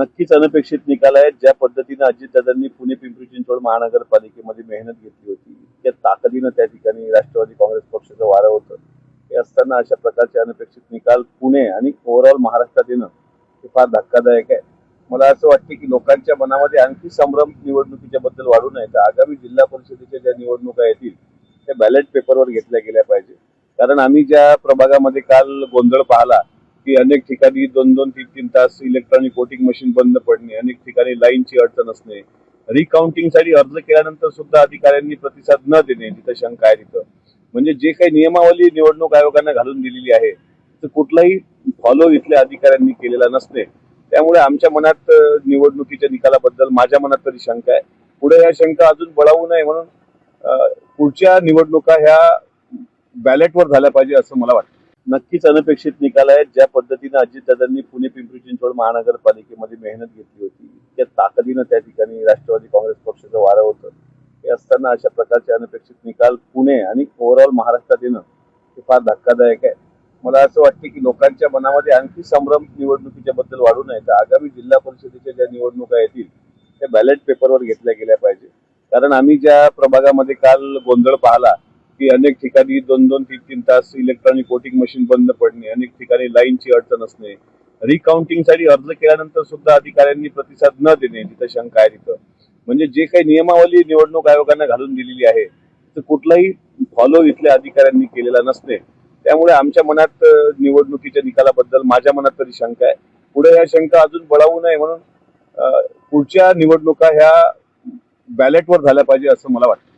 नक्कीच अनपेक्षित निकाल आहेत. ज्या पद्धतीनं अजितदादांनी पुणे पिंपरी चिंचवड महानगरपालिकेमध्ये मेहनत घेतली होती इतक्या ताकदीनं त्या ठिकाणी राष्ट्रवादी काँग्रेस पक्षाचं वारं होतं. हे असताना अशा प्रकारचे अनपेक्षित निकाल पुणे आणि ओव्हरऑल महाराष्ट्रात येणं हे फार धक्कादायक आहे मला असं वाटतं की लोकांच्या मनामध्ये आणखी संभ्रम निवडणुकीच्या बद्दल वाढू नये. तर आगामी जिल्हा परिषदेच्या ज्या निवडणुका येतील त्या बॅलेट पेपरवर घेतल्या गेल्या पाहिजे. कारण आम्ही ज्या प्रभागामध्ये काल गोंधळ पाहला की अनेक ठिकाणी दोन दोन तीन तीन तास इलेक्ट्रॉनिक वोटिंग मशीन बंद पडणे अनेक ठिकाणी लाईनची अडचण असणे. रिकाउंटिंगसाठी अर्ज केल्यानंतर सुद्धा अधिकाऱ्यांनी प्रतिसाद न देणे तिथं शंका आहे तिथं. म्हणजे जे काही नियमावली निवडणूक आयोगानं घालून दिलेली आहे तर कुठलाही फॉलो इथल्या अधिकाऱ्यांनी केलेला नसते. त्यामुळे आमच्या मनात निवडणुकीच्या निकालाबद्दल माझ्या मनात तरी शंका आहे. पुढे ह्या शंका अजून बळावू नये म्हणून पुढच्या निवडणुका ह्या बॅलेटवर झाल्या पाहिजे असं मला वाटतं. नक्कीच अनपेक्षित निकाल आहेत. ज्या पद्धतीनं अजितदादांनी पुणे पिंपरी चिंचवड महानगरपालिकेमध्ये मेहनत घेतली होती त्या ताकदीनं त्या ठिकाणी राष्ट्रवादी काँग्रेस पक्षाचं वारं होतं. हे असताना अशा प्रकारचे अनपेक्षित निकाल पुणे आणि ओव्हरऑल महाराष्ट्रात येणं हे फार धक्कादायक आहे. मला असं वाटतं की लोकांच्या मनामध्ये आणखी संभ्रम निवडणुकीच्या बद्दल वाढू नये तर आगामी जिल्हा परिषदेच्या ज्या निवडणुका येतील त्या बॅलेट पेपरवर घेतल्या गेल्या पाहिजे. कारण आम्ही ज्या प्रभागामध्ये काल गोंधळ पाहला की अनेक ठिकाणी दोन दोन तीन तीन तास इलेक्ट्रॉनिक वोटिंग मशीन बंद पडणे अनेक ठिकाणी लाईनची अडचण असणे. रिकाउंटिंगसाठी अर्ज केल्यानंतर सुद्धा अधिकाऱ्यांनी प्रतिसाद न देणे जिथं शंका आहे तिथं. म्हणजे जे काही नियमावली निवडणूक आयोगाने घालून दिलेली आहे तर कुठलाही फॉलो इथल्या अधिकाऱ्यांनी केलेला नसते. त्यामुळे आमच्या मनात निवडणुकीच्या निकालाबद्दल माझ्या मनात तरी शंका आहे. पुढे ह्या शंका अजून बळावू नये म्हणून पुढच्या निवडणुका ह्या बॅलेटवर झाल्या पाहिजे असं मला वाटतं.